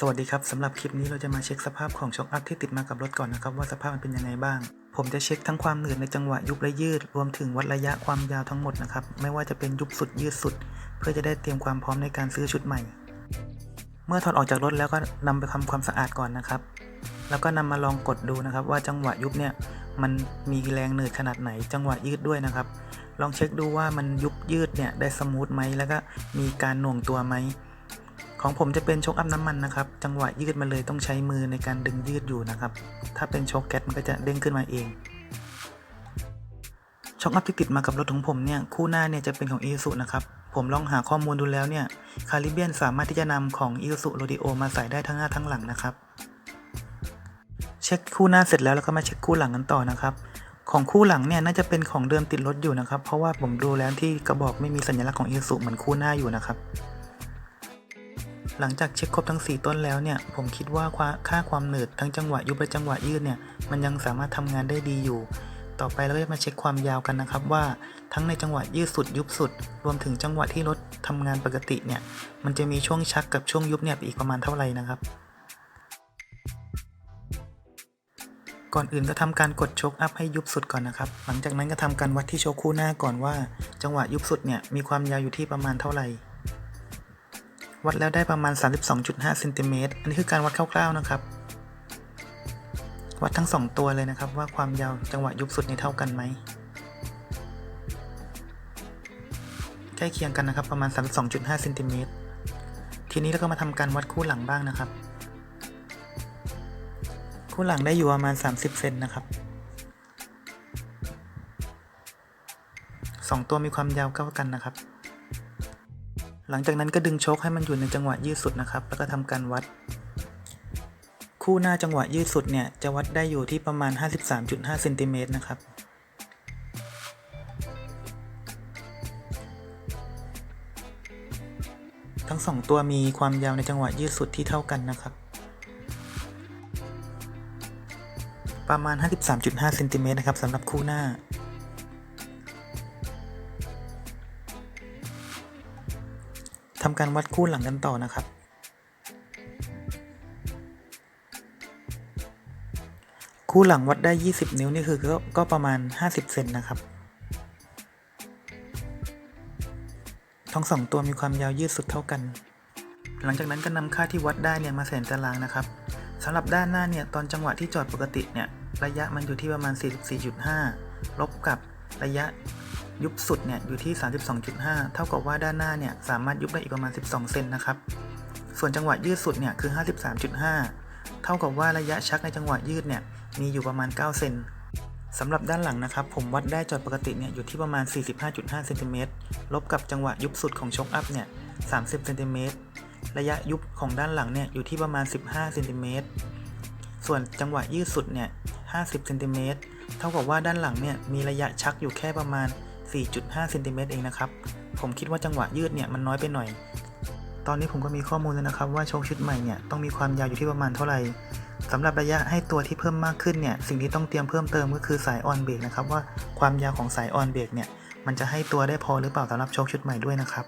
สวัสดีครับสำหรับคลิปนี้เราจะมาเช็คสภาพของช็อคอัพที่ติดมากับรถก่อนนะครับว่าสภาพมันเป็นยังไงบ้าง ผมจะเช็คทั้งความหนืดในจังหวะยุบและยืด รวมถึงวัดระยะความยาวทั้งหมดนะครับไม่ว่าจะเป็นยุบสุดยืดสุด เพื่อจะได้เตรียมความพร้อมในการซื้อชุดใหม่ เมื่อถอดออกจากรถแล้วก็นำไปทำความสะอาดก่อนนะครับ แล้วก็นำมาลองกดดูนะครับ ว่าจังหวะยุบเนี่ยมันมีแรงหนืดขนาดไหน จังหวะยืดด้วยนะครับ ลองเช็คดูว่ามันยุบยืดเนี่ยได้สมูทไหมแล้วก็มีการหน่วงตัวไหม ของผมจะเป็นชคอัพน้ำมันนะครับ จังหวะยืดมันเลยต้องใช้มือในการดึงยืดอยู่นะครับ ถ้าเป็นชคแก๊สมันก็จะเด้งขึ้นมาเองช็อคอัพที่ติดมากับรถของผมเนี่ยคู่หน้าเนี่ยจะเป็นของ i s u นะครับ ผมลองหาข้อมูลดูแล้วเนี่ยคาริเบียนสามารถที่จะนำของ i s u Rodeo มาใส่ได้ทั้งหน้าทั้งหลังนะครับ เช็คคู่หน้าเสร็จแล้วแล้วก็มาเช็คคู่หลังกันต่อนะครับ ของคู่หลังเนี่ยน่าจะเป็นของเดิมติดรถอยู่นะครับ เพราะว่าผมดูแล้วที่กระบอกไม่มีสัญลักษณ์ของ i s u เหมือนคู่หน้าอยู่นะครับ หลังจากเช็คครบทั้ง 4 ต้นแล้วเนี่ย ผมคิดว่าค่าความหนืดทั้งจังหวะยุบและจังหวะยืดเนี่ย มันยังสามารถทำงานได้ดีอยู่ ต่อไปเราก็จะมาเช็คความยาวกันนะครับว่าทั้งในจังหวะยืดสุดยุบสุด รวมถึงจังหวะที่รถทำงานปกติเนี่ย มันจะมีช่วงชักกับช่วงยุบเนี่ยอีกประมาณเท่าไหร่นะครับก่อนอื่นก็ทำการกดโชคอัพให้ยุบสุดก่อนนะครับ หลังจากนั้นก็ทำการวัดที่โชคคู่หน้าก่อนว่า จังหวะยุบสุดเนี่ยมีความยาวอยู่ที่ประมาณเท่าไหร่ วัดแล้วได้ประมาณ 32.5เซนติเมตรอันนี้คือการวัดคร่าวๆนะครับ วัดทั้ง 2 ตัวเลยนะครับว่าความยาวจังหวะยุบสุดนี้เท่ากันไหมใกล้เคียงกันนะครับประมาณ 32.5เซนติเมตรทีนี้เราก็มาทำการวัดคู่หลังบ้างนะครับ คู่หลังได้อยู่ประมาณ 30 เซนนะครับ2ตัวมีความยาวเท่ากันนะครับ หลังจากนั้นก็ดึงชคให้มันอยู่ในจังหวะยืดสุดนะครับ แล้วก็ทำการวัด คู่หน้าจังหวะยืดสุดเนี่ยจะวัดได้อยู่ที่ประมาณ 53.5เซนติเมตรนะครับทั้งสองตัวมีความยาวในจังหวะยืดสุดที่เท่ากันนะครับ ประมาณ 53.5เซนติเมตรนะครับสำหรับคู่หน้า ทำการวัดคู่หลังกันต่อนะครับ คู่หลังวัดได้ 20 นิ้วนี่คือก็ก็ประมาณ 50 เซนนะครับ ทั้งสองตัวมีความยาวยืดสุดเท่ากัน หลังจากนั้นก็นำค่าที่วัดได้เนี่ยมาแสนตารางนะครับสำหรับด้านหน้าเนี่ยตอนจังหวะที่จอดปกติเนี่ยระยะมันอยู่ที่ประมาณ 44.5 ลบกับระยะ ยุบสุดเนี่ยอยู่ที่ 32.5 เท่ากับว่าด้านหน้าเนี่ยสามารถยุบได้อีกประมาณ 12 เซนนะครับ ส่วนจังหวะยืดสุดเนี่ยคือ 53.5 เท่ากับว่าระยะชักในจังหวะยืดเนี่ยมีอยู่ประมาณ 9 เซนสำหรับด้านหลังนะครับ ผมวัดได้จอดปกติเนี่ยอยู่ที่ประมาณ 45.5เซนติเมตรลบกับจังหวะยุบสุดของช็อคอัพเนี่ย 30เซนติเมตรระยะยุบของด้านหลังเนี่ยอยู่ที่ประมาณ 15เซนติเมตรส่วนจังหวะยืดสุดเนี่ย 50เซนติเมตรเท่ากับว่าด้านหลังเนี่ยมีระยะชักอยู่แค่ประมาณ 4.5เซนติเมตรเองนะครับ ผมคิดว่าจังหวะยืดเนี่ยมันน้อยไปหน่อย ตอนนี้ผมก็มีข้อมูลแล้วนะครับ ว่าโชคชุดใหม่เนี่ยต้องมีความยาวอยู่ที่ประมาณเท่าไหร่สำหรับระยะให้ตัวที่เพิ่มมากขึ้นเนี่ยสิ่งที่ต้องเตรียมเพิ่มเติมก็คือสายออนเบรกนะครับว่าความยาวของสายออนเบรกเนี่ยมันจะให้ตัวได้พอหรือเปล่าสำหรับโชคชุดใหม่ด้วยนะครับ